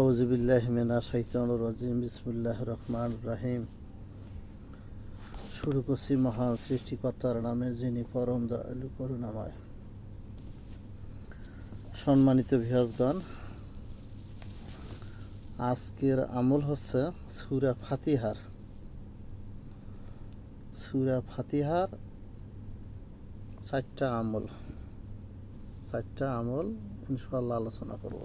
আউজবিল্লাহমিনা শৈতানুর রাজিম বিসমুল্লাহ রহমান রাহিম। শুরু করছি মহান সৃষ্টিকর্তার নামে, যিনি পরম দয়ালু, করুণাময়। সম্মানিত ভিয়াসগণ আজকের আমল হচ্ছে সুরা ফাতিহার। সুরা ফাতিহার চারটা আমল। চারটা আমল ইনশাল্লাহ আলোচনা করব।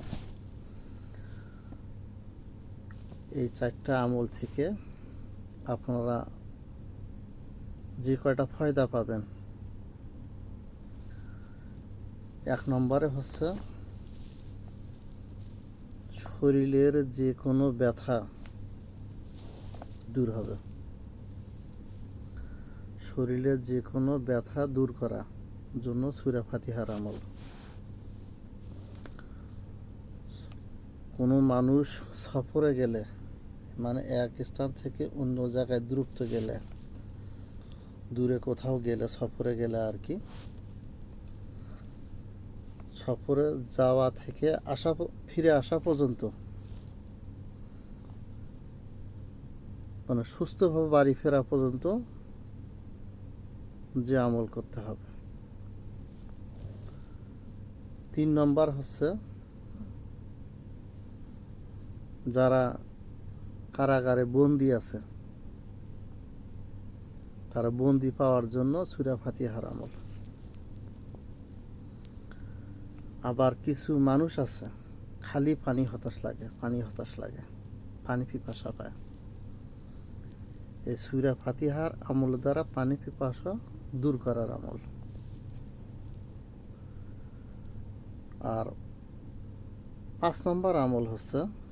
এই চারটা আমল থেকে আপনারা যে কয়টা ফায়দা পাবেন। এক নম্বরে হচ্ছে শরীরের যে কোনো ব্যথা দূর হবে। শরীরের যে কোনো ব্যথা দূর করা জন্য সুরা ফাতিহার আমল। কোনো মানুষ সফরে গেলে মানে এক স্থান থেকে অন্য জায়গায় দূরত্ব গেলে, দূরে কোথাও গেলে, সফরে গেলে আর কি। সফরে যাওয়া থেকে আসা ফিরে আসা পর্যন্ত মানে সুস্থভাবে বাড়ি ফেরা পর্যন্ত যে আমল করতে হবে। তিন নম্বর হচ্ছে যারা কারাগারে বন্দি আছে। তারা বন্দি পাওয়ার জন্য সুরা ফাতিহার আমল। আবার কিছু মানুষ আছে, খালি পানি হতাশ লাগে, পানি হতাশ লাগে, পানি পিপাসা পায়। এই সুরা ফাতিহার আমল দ্বারা পানি পিপাসা দূর করার আমল। আর পাঁচ নম্বর আমল হচ্ছে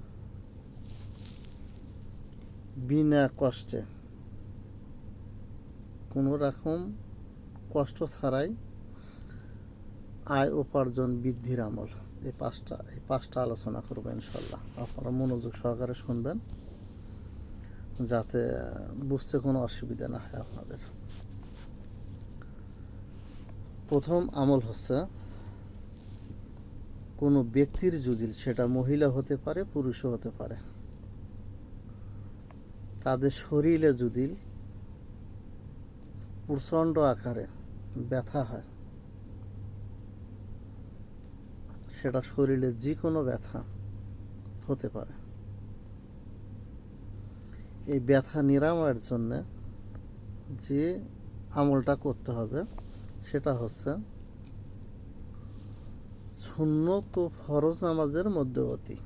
বিনা কষ্টে। কোনো রকম কষ্ট ছাড়াই আয় উপার্জন বৃদ্ধির আমল। এই পাঁচটা এই পাঁচটা আলোচনা করব ইনশাল্লাহ আপনারা মনোযোগ সহকারে শুনবেন, যাতে বুঝতে কোনো অসুবিধা না হয় আপনাদের। প্রথম আমল হচ্ছে, কোনো ব্যক্তির যদি সেটা মহিলা হতে পারে, পুরুষও হতে পারে তাদের শরীরে যদি প্রচণ্ড আকারে ব্যথা হয়, সেটা শরীরে যে কোনো ব্যথা হতে পারে। এই ব্যথা নিরাময়ের জন্য যে আমলটা করতে হবে, সেটা হচ্ছে সুন্নত ও ফরজ নামাজের মধ্যবর্তী।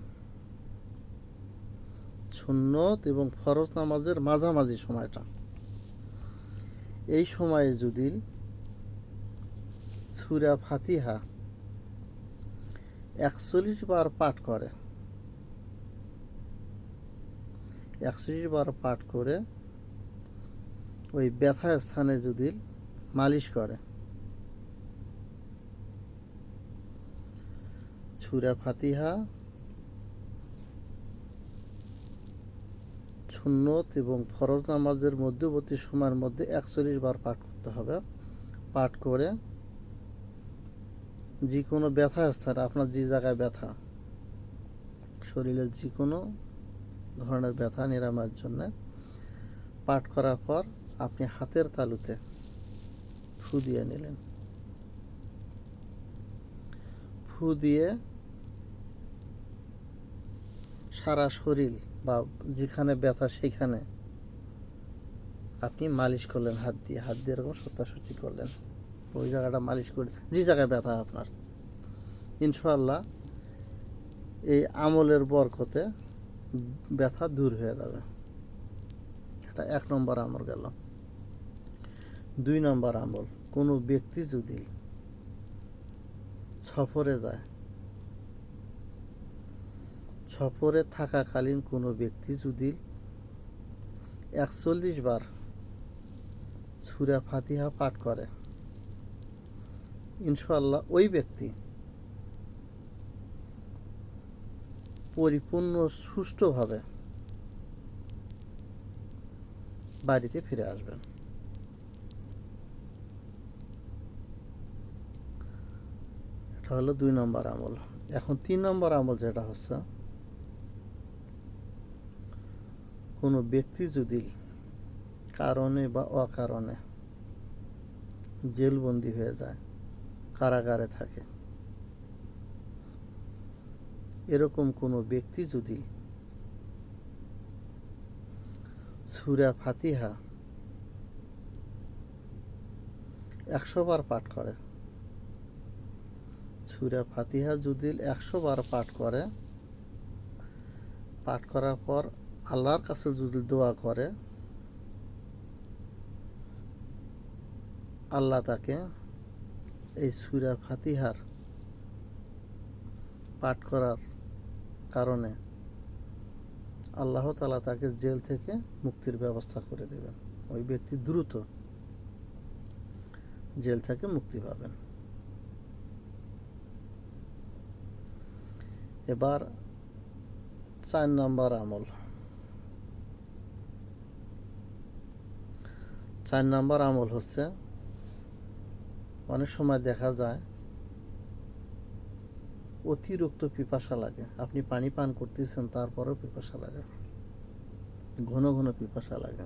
সুন্নত এবং ফরজ নামাজের মাঝামাঝি সময়টা। এই সময়ে যদি সুরা ফাতিহা একচল্লিশ বার পাঠ করে, একচল্লিশ বার পাঠ করে ওই ব্যথার স্থানে যদি মালিশ করে, সুরা ফাতিহা সুন্নত এবং ফরজ নামাজের মধ্যবর্তী সময়ের মধ্যে একচল্লিশ বার পাঠ করতে হবে। পাঠ করে যে কোনো ব্যথা স্থানে, আপনার যে জায়গায় ব্যথা, শরীরের যে কোনো ধরনের ব্যথা নিরাময়ের জন্য পাঠ করার পর আপনি হাতের তালুতে ফু দিয়ে নিলেন। ফু দিয়ে সারা শরীর বা যেখানে ব্যথা সেইখানে আপনি মালিশ করলেন হাত দিয়ে। হাত দিয়ে এরকম সত্যাসত্যি করলেন। ওই জায়গাটা মালিশ করে যে জায়গায় ব্যথা আপনার। ইনশাল্লাহ এই আমলের বরকতে ব্যথা দূর হয়ে যাবে। এটা এক নম্বর আমল গেল। দুই নম্বর আমল, কোনো ব্যক্তি যদি সফরে যায় সফরে থাকাকালীন কোনো ব্যক্তি যদি একচল্লিশ বার সুরা ফাতিহা পাঠ করে ইনশাল্লাহ ওই ব্যক্তি পরিপূর্ণ সুষ্ঠুভাবে বাড়িতে ফিরে আসবেন। এটা হলো দুই নম্বর আমল। এখন তিন নম্বর আমল যেটা হচ্ছে কোনো ব্যক্তি যদি কারণে বা অকারণে জেলবন্দি হয়ে যায়, কারাগারে থাকে, এরকম কোনো ব্যক্তি যদি সুরা ফাতিহা একশো বার পাঠ করে, সুরা ফাতিহা যদি একশো বার পাঠ করে, পাঠ করার পর আল্লাহর কাছে যদি দোয়া করে, আল্লাহ তাকে এই সুরা ফাতিহার পাঠ করার কারণে আল্লাহ তালা তাকে জেল থেকে মুক্তির ব্যবস্থা করে দেবেন। ওই ব্যক্তি দ্রুত জেল থেকে মুক্তি পাবেন। এবার চার নম্বর আমল। চার নম্বর আমল হচ্ছে, অনেক সময় দেখা যায় অতিরিক্ত পিপাসা লাগে। আপনি পানি পান করতেছেন, তারপরেও পিপাসা লাগে। ঘন ঘন পিপাসা লাগে।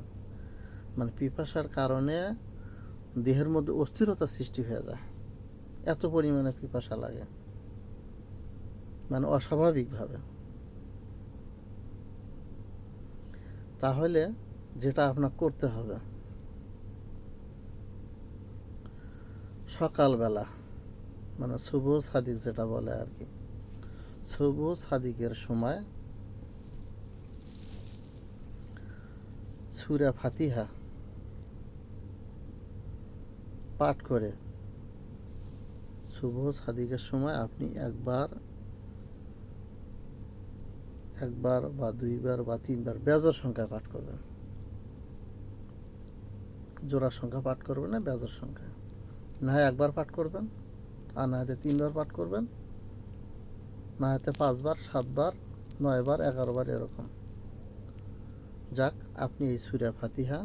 মানে পিপাসার কারণে দেহের মধ্যে অস্থিরতা সৃষ্টি হয়ে যায়। এত পরিমাণে পিপাসা লাগে। মানে অস্বাভাবিকভাবে। তাহলে যেটা আপনার করতে হবে সকালবেলা মানে শুভ সাদিক যেটা বলে আর কি শুভ সাদিকের সময় সুরা ফাতিহা পাঠ করে। শুভ সাদিকের সময় আপনি একবার একবার বা দুইবার বা তিনবার বেজর সংখ্যা পাঠ করবেন। জোড়া সংখ্যা পাঠ করবেন না, বেজর সংখ্যা? না হয় একবার পাঠ করবেন, আর না হয়তো তিনবার পাঠ করবেন। না হয়তো পাঁচবার, সাতবার, নয়বার, এগারোবার এরকম। যাক, আপনি এই সুরা ফাতিহা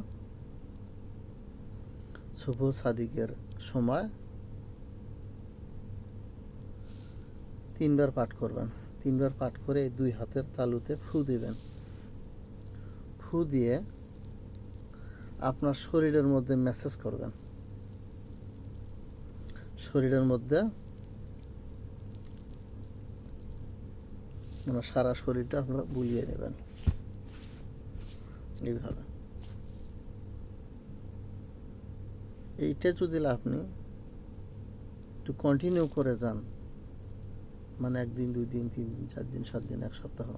শুভ সাদিকের সময় তিনবার পাঠ করবেন। তিনবার পাঠ করে দুই হাতের তালুতে ফু দিবেন। ফু দিয়ে আপনার শরীরের মধ্যে মেসেজ করবেন। শরীরের মধ্যে মানে সারা শরীরটা আপনারা বুলিয়ে নেবেন। এইভাবে। এইটা যদি আপনি একটু কন্টিনিউ করে যান মানে একদিন, দুই দিন, তিন দিন, চার দিন, সাত দিন, এক সপ্তাহ।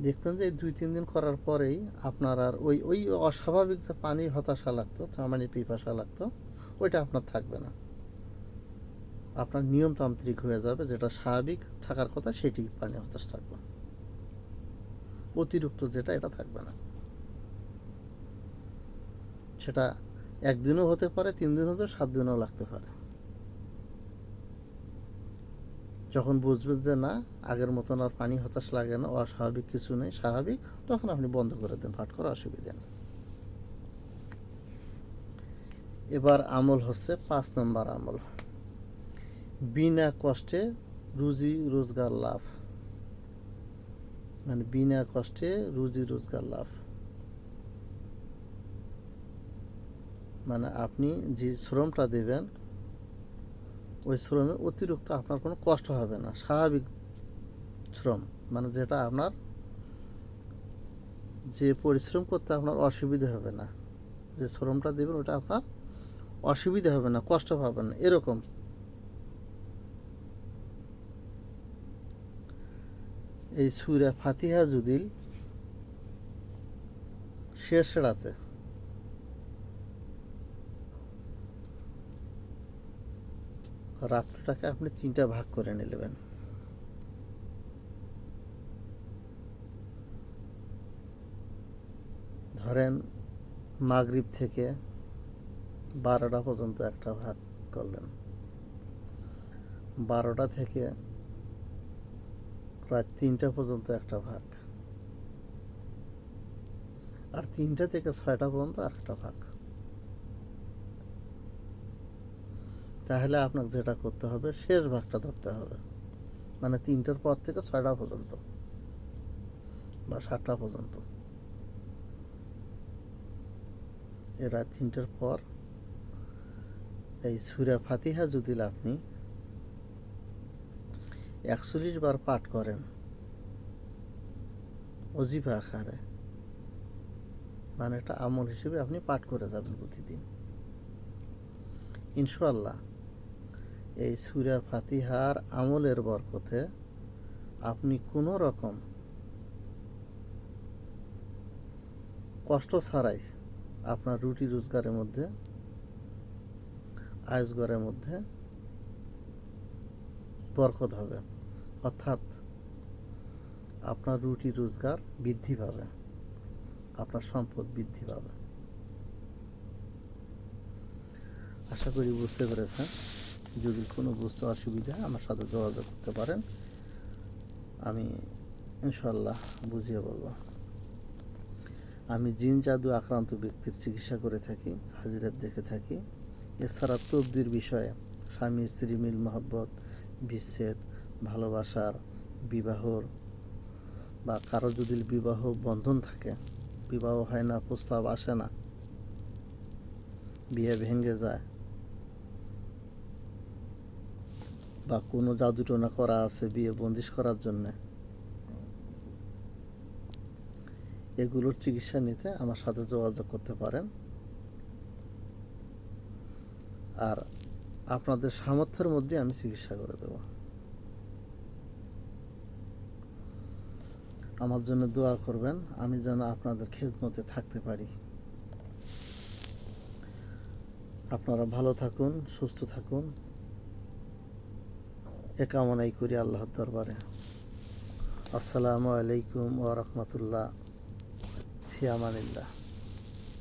দেখবেন যে এই দুই, তিন দিন করার পরেই আপনার আর ওই ওই অস্বাভাবিক যে পানির হতাশা লাগতো মানে পিপাসা লাগতো ওইটা আপনার থাকবে না। আপনার নিয়মতান্ত্রিক হয়ে যাবে যেটা স্বাভাবিক, থাকার কথা সেটি পানি হতাশ থাকবে অতিরিক্ত যেটা, এটা থাকবে না। সেটা একদিনও হতে পারে তিন দিন হতে সাত দিনও লাগতে পারে। যখন বুঝবেন যে না, আগের মতন আর পানি হতাশ লাগে না, অস্বাভাবিক কিছু নেই, স্বাভাবিক, তখন আপনি বন্ধ করে দেন পাঠ করা অসুবিধা নেই। এবার আমল হচ্ছে পাঁচ নম্বর আমল। বিনা কষ্টে রুজি, রোজগার লাভ। মানে বিনা কষ্টে রুজি, রোজগার লাভ। মানে আপনি যে শ্রমটা দেবেন, ওই শ্রমে অতিরিক্ত আপনার কোনো কষ্ট হবে না, স্বাভাবিক শ্রম। মানে যেটা আপনার যে পরিশ্রম করতে আপনার অসুবিধা হবে না, যে শ্রমটা দেবেন ওটা আপনার অসুবিধা হবে না, কষ্ট পাবেন না, এরকম। এই সুরা ফাতিহা জুদিল শেষ রাতে রাত্রটাকে আপনি তিনটা ভাগ করে নিলেন ধরেন, মাগরিব থেকে বারোটা পর্যন্ত একটা ভাগ করলেন। বারোটা থেকে রাত তিনটা পর্যন্ত একটা ভাগ আর তিনটা থেকে ছয়টা পর্যন্ত একটা ভাগ তাহলে আপনাকে যেটা করতে হবে, শেষ ভাগটা ধরতে হবে। মানে তিনটার পর থেকে ছয়টা পর্যন্ত বা সাতটা পর্যন্ত। এ রাত তিনটার পর এই সুরা ফাতিহা যদি আপনি একচল্লিশ বার পাঠ করেন অজিফা আকারে। মানে একটা আমল হিসেবে আপনি পাঠ করে যাবেন প্রতিদিন। ইনশাল্লাহ এই সুরা ফাতিহার আমলের বরকতে আপনি কোনো রকম কষ্ট ছাড়াই আপনার রুটি রোজগারের মধ্যে আয়সগরের মধ্যে বরকত হবে। অর্থাৎ আপনার রুটি রোজগার বৃদ্ধি পাবে, আপনার সম্পদ বৃদ্ধি পাবে। আশা করি বুঝতে পেরেছেন। যদি কোনো বুঝতে অসুবিধা আমার সাথে যোগাযোগ করতে পারেন। আমি ইনশাল্লাহ বুঝিয়ে বলব। আমি জিন জাদু আক্রান্ত ব্যক্তির চিকিৎসা করে থাকি, হাজিরাত দেখে থাকি। এছাড়া তবদির বিষয়ে স্বামী, স্ত্রী মিল, মহব্বত, বিচ্ছেদ, ভালোবাসার বিবাহর বা কারও যদি বিবাহ বন্ধন থাকে, বিবাহ হয় না, প্রস্তাব আসে না, বিয়ে ভেঙে যায় বা কোনো জাদুটোনা করা আছে বিয়ে বন্দিশ করার জন্য, এগুলোর চিকিৎসা নিতে আমার সাথে যোগাযোগ করতে পারেন। আর আপনাদের সামর্থ্যের মধ্যে আমি চিকিৎসা করে দেব। আমার জন্য দোয়া করবেন, আমি যেন আপনাদের খেদমতে থাকতে পারি। আপনারা ভালো থাকুন, সুস্থ থাকুন। এ কামনাই করি আল্লাহর দরবারে। আসসালামু আলাইকুম ওয়া রাহমাতুল্লাহ। ফি আমানিল্লাহ।